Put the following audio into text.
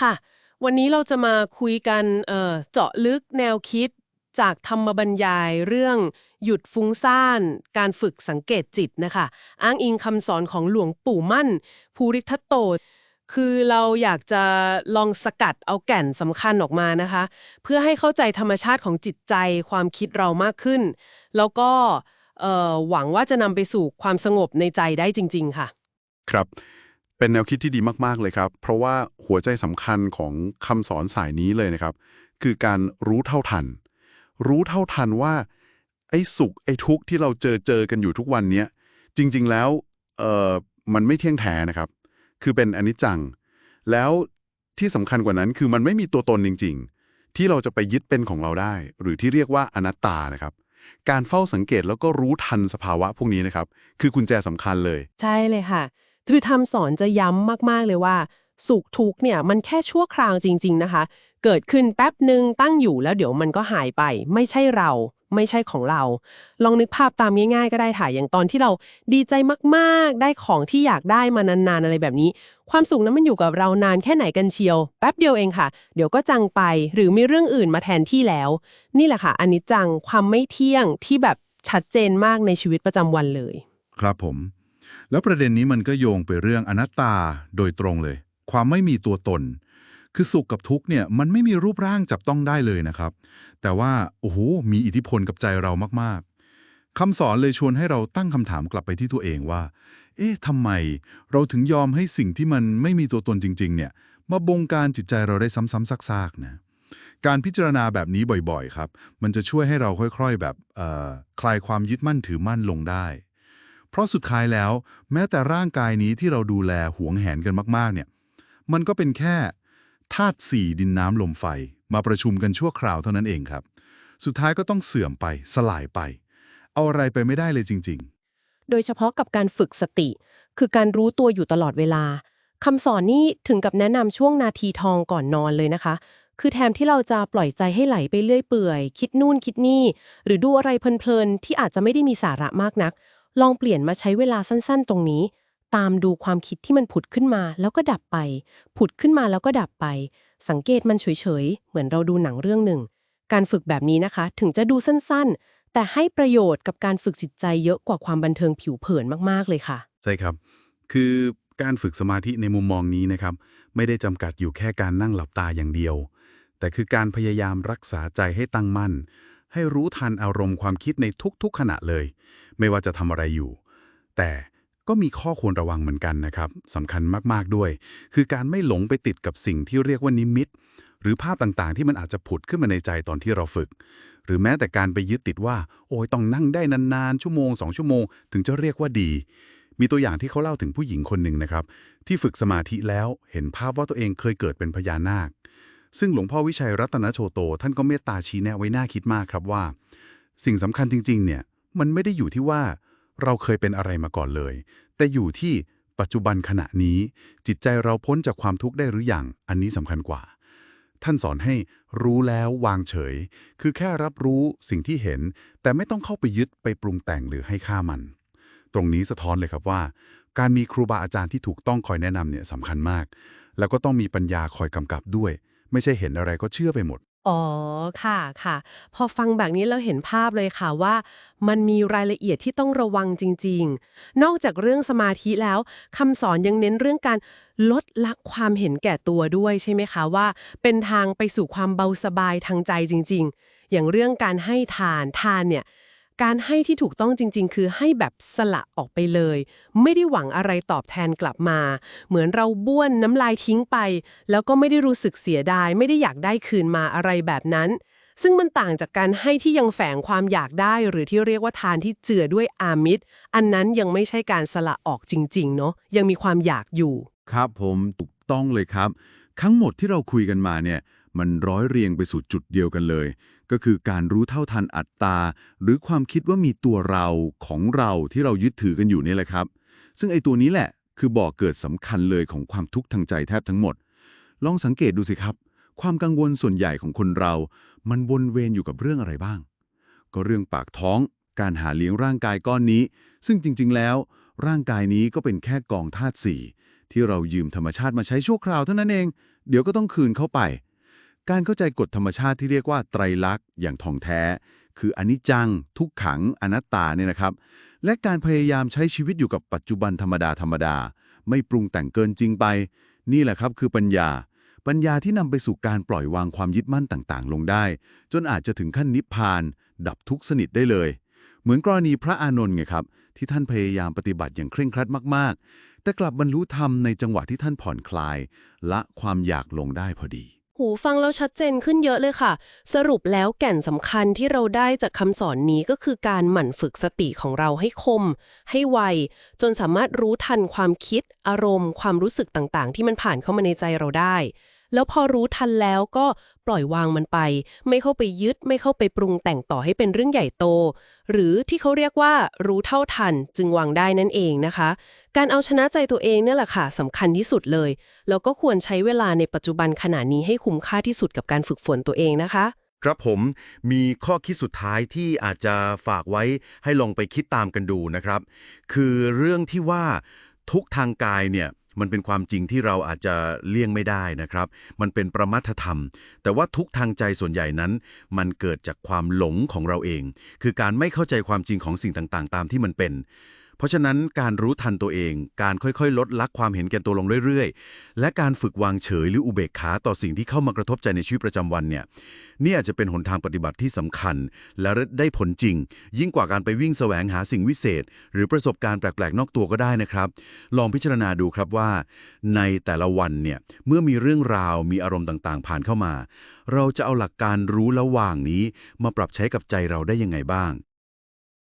ค่ะ วันนี้เราจะมาคุยกันเเจาะลึกแนวคิดจากธรรมบรรยายเรื่องหยุดฟุ้งซ่าน การฝึกสังเกตจิตนะคะ อ้างอิงคำสอนของหลวงปู่มั่น ภูริทัตโต คือเราอยากจะลองสกัดเอาแก่นสำคัญออกมานะคะ เพื่อให้เข้าใจธรรมชาติของจิตใจความคิดเรามากขึ้น แล้วก็หวังว่าจะนำไปสู่ความสงบในใจได้จริง ๆ ค่ะ ครับ เป็นแนวคิดที่ดีมากๆเลยครับ เพราะว่าหัวใจสำคัญของคำสอนสายนี้เลยนะครับ คือการรู้เท่าทัน รู้เท่าทันว่า ไอ้สุขไอ้ทุกข์ที่เราเจอเจอกันอยู่ทุกวันเนี้จริงๆแล้วเออมันไม่เที่ยงแท้นะครับ คือเป็นอนิจจัง แล้วที่สำคัญกว่านั้นคือมันไม่มีตัวตนจริง ๆ ที่เราจะไปยึดเป็นของเราได้ หรือที่เรียกว่าอนัตตานะครับการเฝ้าสังเกตแล้วก็รู้ทันสภาวะพวกนี้นะครับ คือกุญแจสำคัญเลย ใช่เลยค่ะ คือธรรมสอนจะย้ำมากๆเลยว่า สุขทุกเนี่ยมันแค่ชั่วคราวจริง ๆนะคะ เกิดขึ้นแป๊บหนึ่งตั้งอยู่แล้วเดี๋ยวมันก็หายไป ไม่ใช่เราไม่ใช่ของเรา ลองนึกภาพตามง่ายๆ ก็ได้ค่ะ อย่างตอนที่เราดีใจมากๆ ได้ของที่อยากได้มานานๆ อะไรแบบนี้ ความสุขนั้นมันอยู่กับเรานานแค่ไหนกันเชียว แป๊บเดียวเองค่ะ เดี๋ยวก็จังไป หรือมีเรื่องอื่นมาแทนที่แล้ว นี่แหละค่ะ อันนี้จัง ความไม่เที่ยงที่แบบชัดเจนมากในชีวิตประจำวันเลย ครับผม แล้วประเด็นนี้มันก็โยงไปเรื่องอนัตตาโดยตรงเลย ความไม่มีตัวตน คือสุขกับทุกเนี่ยมันไม่มีรูปร่างจับต้องได้เลยนะครับ แต่ว่าโอ้โหมีอิทธิพลกับใจเรามากๆคำสอนเลยชวนให้เราตั้งคำถามกลับไปที่ตัวเองว่า เอ๊ะทำไม เราถึงยอมให้สิ่งที่มันไม่มีตัวตนจริง ๆ เนี่ย มาบงการจิตใจเราได้ซ้ำๆซากๆนะการพิจารณาแบบนี้บ่อยๆ ครับ มันจะช่วยให้เราค่อย ๆ แบบคลายความยึดมั่นถือมั่นลงได้ เพราะสุดท้ายแล้ว แม้แต่ร่างกายนี้ที่เราดูแลหวงแหนกันมากๆ เนี่ย มันก็เป็นแค่ธาตุสี่ดินน้ำลมไฟ มาประชุมกันชั่วคราวเท่านั้นเองครับ สุดท้ายก็ต้องเสื่อมไปสลายไป เอาอะไรไปไม่ได้เลยจริง ๆ โดยเฉพาะกับการฝึกสติ คือการรู้ตัวอยู่ตลอดเวลาคำสอนนี่ถึงกับแนะนำช่วงนาทีทองก่อนนอนเลยนะคะ คือแทนที่เราจะปล่อยใจให้ไหลไปเรื่อยเปื่อย คิดนู่นคิดนี่ หรือดูอะไรเพลินๆ ที่อาจจะไม่ได้มีสาระมากนัก ลองเปลี่ยนมาใช้เวลาสั้นๆ ตรงนี้ ตามดูความคิดที่มันผุดขึ้นมาแล้วก็ดับไป ผุดขึ้นมาแล้วก็ดับไป สังเกตมันเฉยๆ เหมือนเราดูหนังเรื่องหนึ่ง การฝึกแบบนี้นะคะ ถึงจะดูสั้นๆ แต่ให้ประโยชน์กับการฝึกจิตใจเยอะกว่าความบันเทิงผิวเผินมากๆเลยค่ะ ใช่ครับ คือการฝึกสมาธิในมุมมองนี้นะครับ ไม่ได้จำกัดอยู่แค่การนั่งหลับตาอย่างเดียว แต่คือการพยายามรักษาใจให้ตั้งมั่น ให้รู้ทันอารมณ์ความคิดในทุกๆขณะเลย ไม่ว่าจะทำอะไรอยู่ แต่ก็มีข้อควรระวังเหมือนกันนะครับสำคัญมากๆด้วย คือการไม่หลงไปติดกับสิ่งที่เรียกว่านิมิต หรือภาพต่างๆ ที่มันอาจจะผุดขึ้นมาในใจตอนที่เราฝึก หรือแม้แต่การไปยึดติดว่า โอ้ยต้องนั่งได้นานๆชั่วโมงสองชั่วโมง ถึงจะเรียกว่าดี มีตัวอย่างที่เขาเล่าถึงผู้หญิงคนหนึ่งนะครับ ที่ฝึกสมาธิแล้วเห็นภาพว่าตัวเองเคยเกิดเป็นพญานาค ซึ่งหลวงพ่อวิชัยรัตนโชโต ท่านก็เมตตาชี้แนะไว้น่าคิดมากครับว่า สิ่งสำคัญจริง ๆ เนี่ย มันไม่ได้อยู่ที่ว่าเราเคยเป็นอะไรมาก่อนเลย แต่อยู่ที่ปัจจุบันขณะนี้ จิตใจเราพ้นจากความทุกข์ได้หรืออยังอันนี้สำคัญกว่า ท่านสอนให้รู้แล้ววางเฉย คือแค่รับรู้สิ่งที่เห็น แต่ไม่ต้องเข้าไปยึดไปปรุงแต่งหรือให้ค่ามัน ตรงนี้สะท้อนเลยครับว่า การมีครูบาอาจารย์ที่ถูกต้องคอยแนะนำเนี่ยสำคัญมาก แล้วก็ต้องมีปัญญาคอยกำกับด้วย ไม่ใช่เห็นอะไรก็เชื่อไปหมด อ๋อค่ะค่ะ พอฟังแบบนี้เราเห็นภาพเลยค่ะว่า มันมีรายละเอียดที่ต้องระวังจริง ๆ นอกจากเรื่องสมาธิแล้วคำสอนยังเน้นเรื่องการลดละความเห็นแก่ตัวด้วยใช่ไหมคะว่า เป็นทางไปสู่ความเบาสบายทางใจจริง ๆ อย่างเรื่องการให้ทานทานเนี่ย การให้ที่ถูกต้องจริง ๆ คือให้แบบสละออกไปเลย ไม่ได้หวังอะไรตอบแทนกลับมา เหมือนเราบ้วนน้ำลายทิ้งไป แล้วก็ไม่ได้รู้สึกเสียดาย ไม่ได้อยากได้คืนมาอะไรแบบนั้น ซึ่งมันต่างจากการให้ที่ยังแฝงความอยากได้ หรือที่เรียกว่าทานที่เจือด้วยอามิตร อันนั้นยังไม่ใช่การสละออกจริงๆเนาะยังมีความอยากอยู่ ครับผมถูกต้องเลยครับ ทั้งหมดที่เราคุยกันมาเนี่ย มันร้อยเรียงไปสู่จุดเดียวกันเลย ก็คือการรู้เท่าทันอัตตา หรือความคิดว่ามีตัวเราของเราที่เรายึดถือกันอยู่นี่แหละครับ ซึ่งไอ้ตัวนี้แหละคือบ่อเกิดสำคัญเลยของความทุกข์ทางใจแทบทั้งหมด ลองสังเกตดูสิครับ ความกังวลส่วนใหญ่ของคนเรา มันวนเวียนอยู่กับเรื่องอะไรบ้าง ก็เรื่องปากท้อง การหาเลี้ยงร่างกายก้อนนี้ ซึ่งจริง ๆ แล้ว ร่างกายนี้ก็เป็นแค่กองธาตุสี่ที่เรายืมธรรมชาติมาใช้ชั่วคราวเท่านั้นเอง เดี๋ยวก็ต้องคืนเข้าไป การเข้าใจกฎธรรมชาติที่เรียกว่าไตรลักษณ์อย่างท่องแท้ คืออนิจจัง ทุกขังอนัตตาเนี่ยนะครับ และการพยายามใช้ชีวิตอยู่กับปัจจุบันธรรมดาธรรมดา ไม่ปรุงแต่งเกินจริงไป นี่แหละครับคือปัญญา ปัญญาที่นำไปสู่การปล่อยวางความยึดมั่นต่างๆ ลงได้ จนอาจจะถึงขั้นนิพพาน ดับทุกสนิทได้เลย เหมือนกรณีพระอานนท์ไงครับที่ท่านพยายามปฏิบัติอย่างเคร่งครัดมาก ๆ แต่กลับบรรลุธรรมในจังหวะที่ท่านผ่อนคลาย ละความอยากลงได้พอดี หูฟังแล้วชัดเจนขึ้นเยอะเลยค่ะ สรุปแล้วแก่นสำคัญที่เราได้จากคำสอนนี้ก็คือการหมั่นฝึกสติของเราให้คม ให้ไว จนสามารถรู้ทันความคิด อารมณ์ ความรู้สึกต่างๆ ที่มันผ่านเข้ามาในใจเราได้ แล้วพอรู้ทันแล้วก็ปล่อยวางมันไป ไม่เข้าไปยึด ไม่เข้าไปปรุงแต่งต่อให้เป็นเรื่องใหญ่โต หรือที่เขาเรียกว่ารู้เท่าทันจึงวางได้นั่นเองนะคะ การเอาชนะใจตัวเองเนี่ยแหละค่ะสำคัญที่สุดเลย แล้วก็ควรใช้เวลาในปัจจุบันขณะนี้ให้คุ้มค่าที่สุดกับการฝึกฝนตัวเองนะคะครับผมมีข้อคิดสุดท้ายที่อาจจะฝากไว้ให้ลองไปคิดตามกันดูนะครับ คือเรื่องที่ว่าทุกทางกายเนี่ย มันเป็นความจริงที่เราอาจจะเลี่ยงไม่ได้นะครับ มันเป็นประมัตธรรม แต่ว่าทุกทางใจส่วนใหญ่นั้น มันเกิดจากความหลงของเราเอง คือการไม่เข้าใจความจริงของสิ่งต่างๆ ตามที่มันเป็น เพราะฉะนั้นการรู้ทันตัวเอง การค่อยๆ ลดละความเห็นแก่ตัวลงเรื่อยๆ และการฝึกวางเฉยหรืออุเบกขาต่อสิ่งที่เข้ามากระทบใจในชีวิตประจำวันเนี่ยนี่อาจจะเป็นหนทางปฏิบัติที่สำคัญ และได้ผลจริง ยิ่งกว่าการไปวิ่งแสวงหาสิ่งวิเศษ หรือประสบการณ์แปลกๆ นอกตัวก็ได้นะครับ ลองพิจารณาดูครับว่า ในแต่ละวันเนี่ยเมื่อมีเรื่องราวมีอารมณ์ต่างๆ ผ่านเข้ามา เราจะเอาหลักการรู้และวางนี้ มาปรับใช้กับใจเราได้ยังไงบ้าง